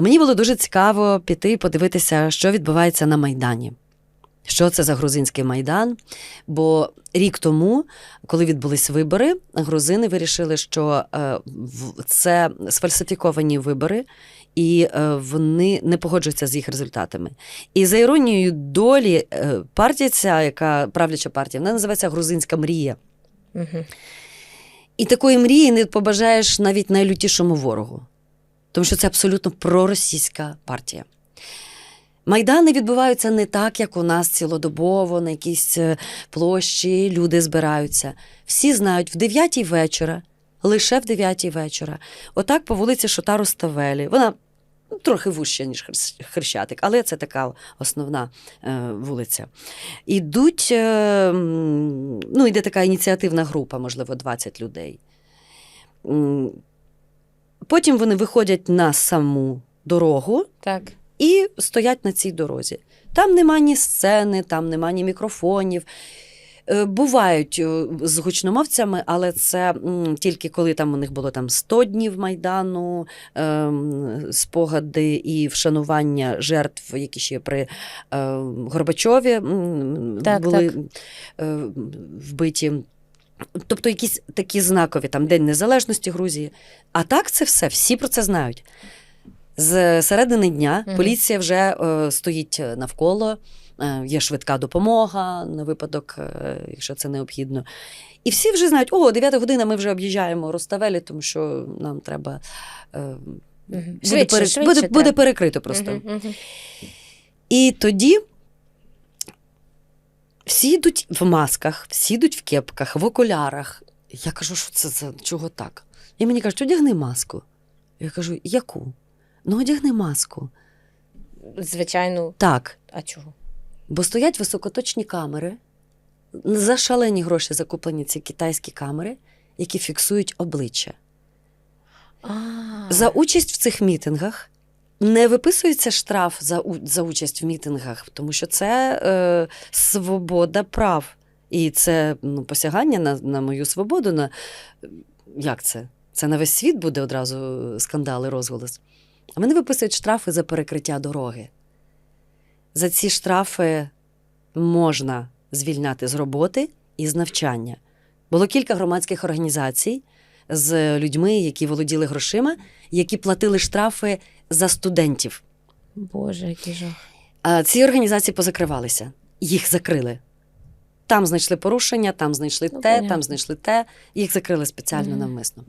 Мені було дуже цікаво піти і подивитися, що відбувається на Майдані. Що це за грузинський майдан? Бо рік тому, коли відбулись вибори, грузини вирішили, що е, це сфальсифіковані вибори, і е, вони не погоджуються з їх результатами. І за іронією долі, е, партія ця, яка правляча партія, вона називається Грузинська мрія. Угу. І такої мрії не побажаєш навіть найлютішому ворогу, тому що це абсолютно проросійська партія. Майдани відбуваються не так, як у нас цілодобово, на якійсь е, площі люди збираються. Всі знають, в 9 вечора, лише в 9 вечора, отак по вулиці Шотару Ставелі. Вона трохи вужча, ніж Хрещатик, але це така основна е, вулиця. Ідуть, е, ну, йде така ініціативна група, можливо, 20 людей. Потім вони виходять на саму дорогу Так. і стоять на цій дорозі. Там нема ні сцени, там нема ні мікрофонів. Е, Бувають е, з гучномовцями, але це м, тільки коли там у них було там 100 днів майдану, ем, спогади і вшанування жертв, які ще при е, Горбачові м, Так, були так. е, вбиті. Тобто якісь такі знакові там День Незалежності Грузії. А так це все, всі про це знають. З середини дня Мгм. поліція вже е, стоїть навколо, е, є швидка допомога на випадок, е, якщо це необхідно. І всі вже знають, о, 9 година ми вже об'їжджаємо Роставелі, тому що нам треба. Е, Угу. буде, Швидше, пере- швидше буде, буде перекрито просто. Мгм, мгм. І тоді всі йдуть в масках, всі йдуть в кепках, в окулярах. Я кажу, що це за чого так? І мені кажуть, одягни маску. Я кажу, яку? Ну, одягни маску. Звичайно, Так, а чого? бо стоять високоточні камери, за шалені гроші закуплені ці китайські камери, які фіксують обличчя. А, За участь в цих мітингах не виписується штраф за, за участь в мітингах, тому що це е, свобода прав. І це ну, посягання на, на мою свободу. На, як це? Це на весь світ буде одразу скандал і розголос. А вони виписують штрафи за перекриття дороги. За ці штрафи можна звільняти з роботи і з навчання. Було кілька громадських організацій з людьми, які володіли грошима, які платили штрафи за студентів. Боже, який жах. Ці організації позакривалися, їх закрили. Там знайшли порушення, там знайшли Ну, те, понятно. там знайшли те, їх закрили спеціально Мгм. навмисно.